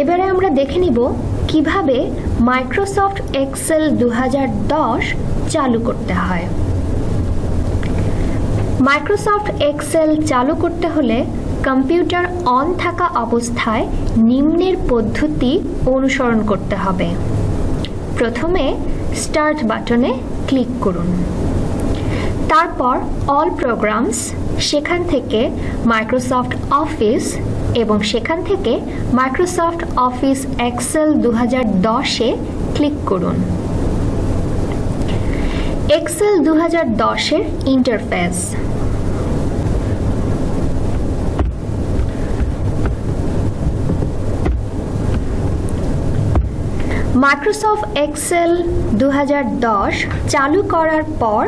এবারে আমরা দেখে নিব কীভাবে মাইক্রোসফট এক্সেল দুহাজার দশ চালু করতে হয়। মাইক্রোসফট এক্সেল চালু করতে হলে কম্পিউটার অন থাকা অবস্থায় নিম্নের পদ্ধতি অনুসরণ করতে হবে। প্রথমে স্টার্ট বাটনে ক্লিক করুন। তারপর অল প্রোগ্রামস সেখান থেকে মাইক্রোসফট অফিস এবং সেখান থেকে মাইক্রোসফট অফিস এক্সেল দু দশে ক্লিক করুন। এক্সেল দু দশের ইন্টারফেস মাইক্রোসফট এক্সেল দু হাজার দশ চালু করার পর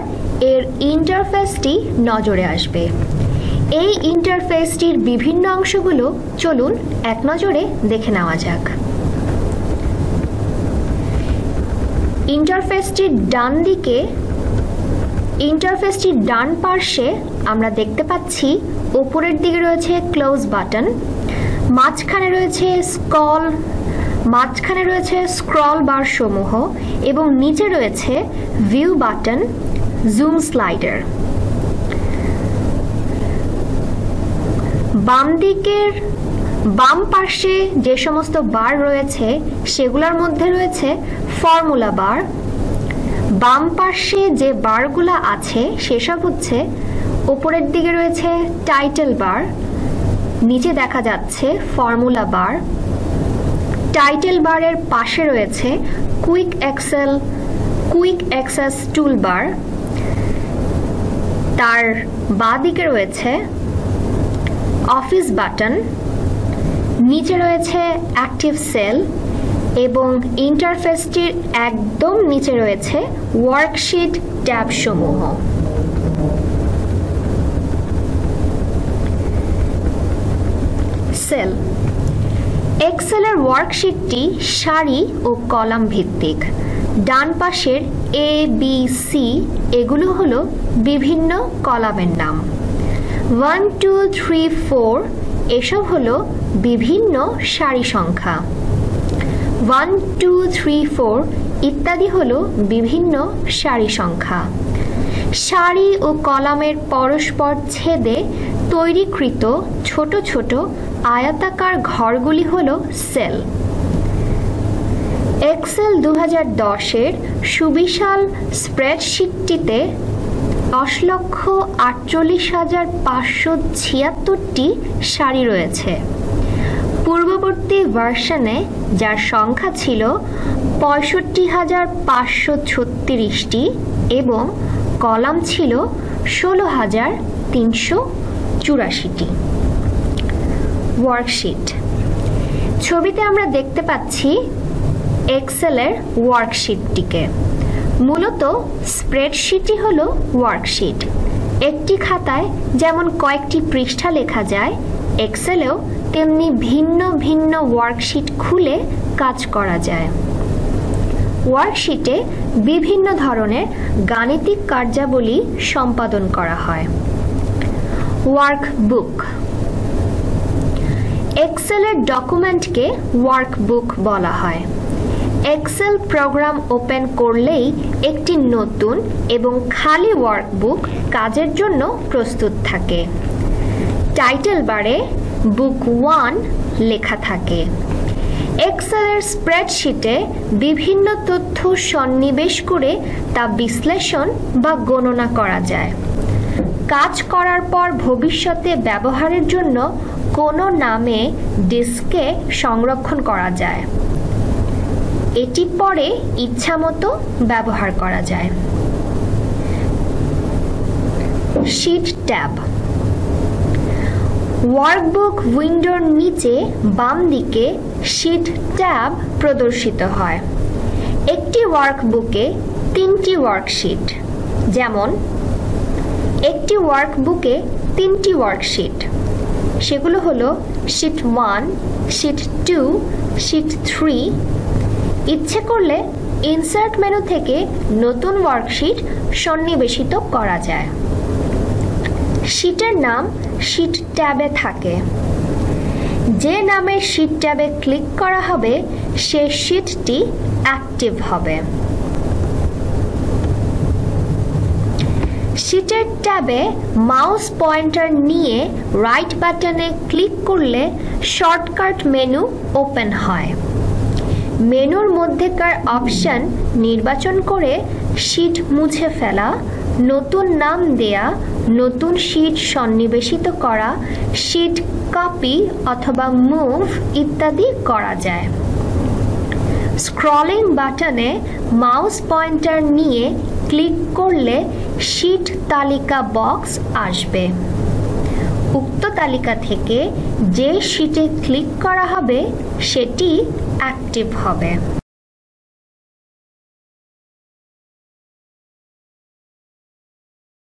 এর ইন্টারফেসটি নজরে আসবে। এই ইন্টারফেসটির বিভিন্ন অংশগুলো চলুন এক নজরে দেখে নেওয়া যাক। ইন্টারফেসটির ডান দিকে ইন্টারফেসটির ডান পার্শ্বে আমরা দেখতে পাচ্ছি উপরের দিকে রয়েছে ক্লোজ বাটন মাঝখানে রয়েছে স্কল মাঝখানে রয়েছে স্ক্রল বার সমূহ এবং নিচে রয়েছে ভিউ বাটন জুম স্লাইডার বাম দিকের বাম পাশে যে সমস্ত বার রয়েছে, সেগুলোর মধ্যে রয়েছে ফর্মুলা বার। বাম পাশে যে বারগুলো আছে, সেসব হচ্ছে উপরের দিকে রয়েছে টাইটেল বার, নিচে দেখা যাচ্ছে ফর্মুলা বার। টাইটেল বারের পাশে রয়েছে quick excel, quick access tool bar. তার বাঁ দিকে রয়েছে অফিস বাটন, নিচে রয়েছে অ্যাক্টিভ সেল এবং ইন্টারফেসটির একদম নিচে রয়েছে ওয়ার্কশিট ট্যাব সমূহ সেল। এক্সেলের ওয়ার্কশিটটি সারি ও কলাম ভিত্তিক। ডান পাশের এ বি সি এগুলো হলো বিভিন্ন কলামের নাম। ওয়ান টু থ্রি ফোর এসব হলো বিভিন্ন সারি সংখ্যা। ওয়ান টু থ্রি ফোর ইত্যাদি হলো বিভিন্ন সারি সংখ্যা। সারি ও কলামের পরস্পর ছেদে তৈরিকৃত ছোট ছোট আয়তাকার ঘরগুলি হল সেল। এক্সেল দু হাজার দশের সুবিশাল স্প্রেডশিটটিতে দশ লক্ষ আটচল্লিশ হাজার পাঁচশো ছিয়াত্তরটি শাড়ি রয়েছে। পূর্ববর্তী ভার্সনে যার সংখ্যা ছিল পঁয়ষট্টি হাজার পাঁচশো ছত্রিশটি এবং কলাম ছিল ষোলো হাজার তিনশো চুরাশিটি। ওয়ার্কশিট ছবিতে আমরা দেখতে পাচ্ছি এক্সেলের ওয়ার্কশিটটিকে মূলত স্প্রেডশিটই হলো ওয়ার্কশিট। একটি খাতায় যেমন কয়েকটি পৃষ্ঠা লেখা যায়, এক্সেলেও তেমনি ভিন্ন ভিন্ন ওয়ার্কশিট খুলে কাজ করা যায়। ওয়ার্কশিটে বিভিন্ন ধরনের গাণিতিক কার্যাবলী সম্পাদন করা হয়। ওয়ার্কবুক। এক্সেলের ডকুমেন্টকে ওয়ার্কবুক বলা হয়। এক্সেল প্রোগ্রাম ওপেন করলেই একটি নতুন এবং খালি ওয়ার্কবুক কাজের জন্য প্রস্তুত থাকে। টাইটেল বারে বুক ওয়ান লেখা থাকে। এক্সেলের স্প্রেডশিটে বিভিন্ন তথ্য সন্নিবেশ করে তা বিশ্লেষণ বা গণনা করা যায়। কাজ করার পর ভবিষ্যতে ব্যবহারের জন্য কোনো নামে ডিস্কে সংরক্ষণ করা যায়। এটি পরে ইচ্ছামতো ব্যবহার করা যায়। শিট ট্যাব ওয়ার্কবুক উইন্ডোর নিচে বাম দিকে শিট ট্যাব প্রদর্শিত হয়। একটি ওয়ার্কবুকে তিনটি ওয়ার্কশিট যেমন একটি ওয়ার্কবুকে তিনটি ওয়ার্কশিট সেগুলো হলো sheet one sheet two sheet three ইচ্ছে করলে ইনসার্ট মেনু থেকে নতুন ওয়ার্কশিট সন্নিবেশিত করা যায়। শিটের নাম শিট ট্যাবে থাকে। যে নামের শিট ট্যাবে ক্লিক করা হবে, সে শিটটি অ্যাক্টিভ হবে। শিটের ট্যাবে মাউস পয়েন্টার নিয়ে রাইট বাটনে ক্লিক করলে শর্টকাট মেনু ওপেন হয়। মেনুর মধ্যেকার অপশন নির্বাচন করে শিট মুছে ফেলা, নতুন নাম দেয়া, নতুন শিট সন্নিবেশিত করা, শিট কপি অথবা মুভ ইত্যাদি করা যায়। স্ক্রলিং বাটনে মাউস পয়েন্টার নিয়ে ক্লিক করলে শিট তালিকা বক্স আসবে। তালিকা থেকে যে শিটে ক্লিক করা হবে সেটি অ্যাক্টিভ হবে।